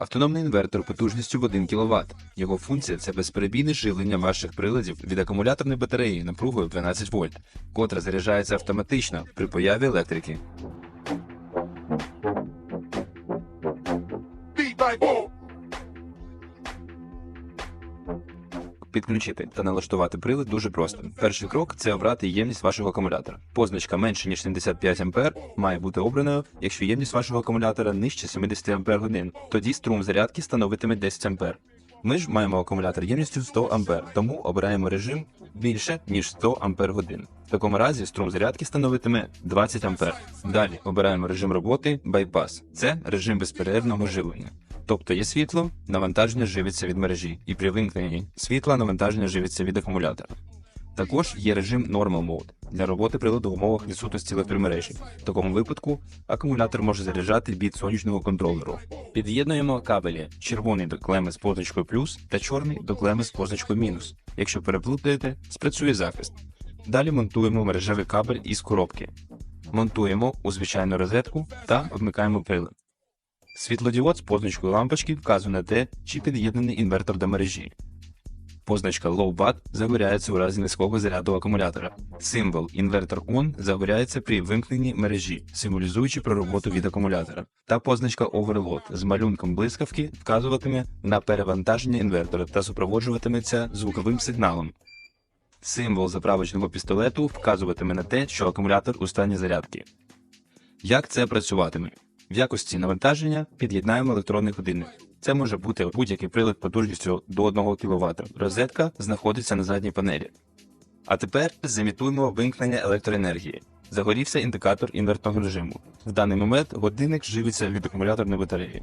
Автономний інвертор потужністю в 1 кВт. Його функція це безперебійне живлення ваших приладів від акумуляторної батареї напругою 12 вольт, котра заряджається автоматично при появі електрики. Підключити та налаштувати прилад дуже просто. Перший крок це обрати ємність вашого акумулятора. Позначка менше ніж 75 А має бути обраною, якщо ємність вашого акумулятора нижче 70 Ампер годин. Тоді струм зарядки становитиме 10 Ампер. Ми ж маємо акумулятор ємністю 100 Ампер, тому обираємо режим більше ніж 100 Ампер годин. В такому разі струм зарядки становитиме 20 Ампер. Далі обираємо режим роботи Bypass. Це режим безперервного живлення. Тобто є світло, навантаження живиться від мережі, і при вимкненні світла навантаження живиться від акумулятора. Також є режим Normal Mode для роботи приладу в умовах відсутності електромережі. В такому випадку акумулятор може заряджати від сонячного контролеру. Під'єднуємо кабелі червоний до клеми з позначкою плюс та чорний до клеми з позначкою мінус. Якщо переплутаєте, спрацює захист. Далі монтуємо мережевий кабель із коробки. Монтуємо у звичайну розетку та вмикаємо прилад. Світлодіод з позначкою лампочки вказує на те, чи під'єднаний інвертор до мережі. Позначка Low BAT загоряється у разі низького заряду акумулятора. Символ інвертор ON загоряється при вимкненні мережі, символізуючи про роботу від акумулятора. Та позначка Overload з малюнком блискавки вказуватиме на перевантаження інвертора та супроводжуватиметься звуковим сигналом. Символ заправочного пістолету вказуватиме на те, що акумулятор у стані зарядки. Як це працюватиме? В якості навантаження під'єднаємо електронний годинник. Це може бути будь-який прилад потужністю до 1 кВт. Розетка знаходиться на задній панелі. А тепер зімітуємо вимкнення електроенергії. Загорівся індикатор інвертного режиму. В даний момент годинник живиться від акумуляторної батареї.